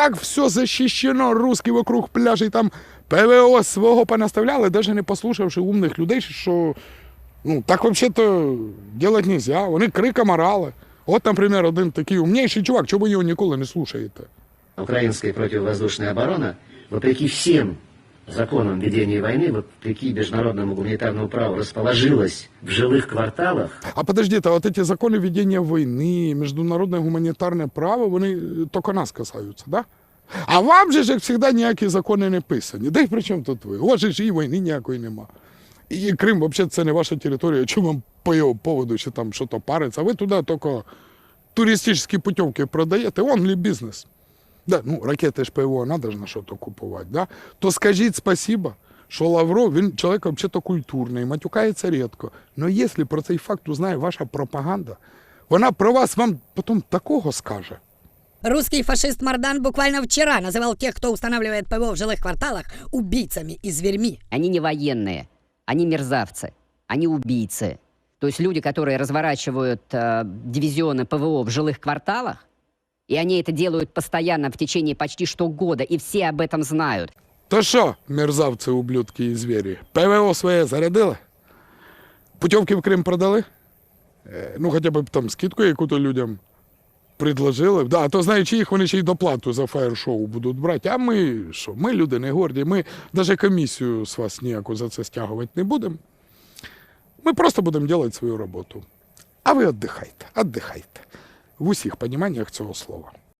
так все защищено, русські вокруг пляжей, там ПВО свого понаставляли, навіть не послухавши умних людей, що ну, так взагалі-то делать нельзя. Вони криком орали. От, наприклад, один такий умніший чувак, ви його ніколи не слухаєте? Українська противовоздушная оборона, вопреки всем законам ведения войны, вопреки международному гуманитарному праву, расположилась в жилых кварталах, А подождите, а от ці закони ведення війни, міжнародне гуманітарне право, вони е, тільки нас касаються, да? А вам же як завжди, ніякі закони не писані. Да й при чому тут ви? У вас же ж і війни ніякої нема. І Крим взагалі це не ваша територія. Чому вам по його поводу ще там щось париться? Ви туди тільки туристичні путівки продаєте, онлі бізнес. Да, ну, ракети ж ПВО треба ж на що то купувати. Да? То скажіть спасибо, що Лавров, він чоловік взагалі культурний, матюкається рідко. Но якщо про цей факт узнає ваша пропаганда, вона про вас вам потім такого скаже. Русский фашист Мардан буквально вчера называл тех, кто устанавливает ПВО в жилых кварталах, убийцами и зверьми. Они не военные, они мерзавцы, они убийцы. То есть люди, которые разворачивают э, дивизионы ПВО в жилых кварталах, и они это делают постоянно в течение почти что года, и все об этом знают. То що, мерзавці, ублюдки і звірі, ПВО своє зарядили? Путівки в Крим продали? Е, ну, хоча б там скидку яку-то людям предложили. Да, а то знаючи їх, вони ще й доплату за фаєр-шоу будуть брати. А ми що? Ми люди не горді. Ми навіть комісію з вас ніяку за це стягувати не будемо. Ми просто будемо робити свою роботу. А ви віддихайте, віддихайте. В усіх поніманнях цього слова.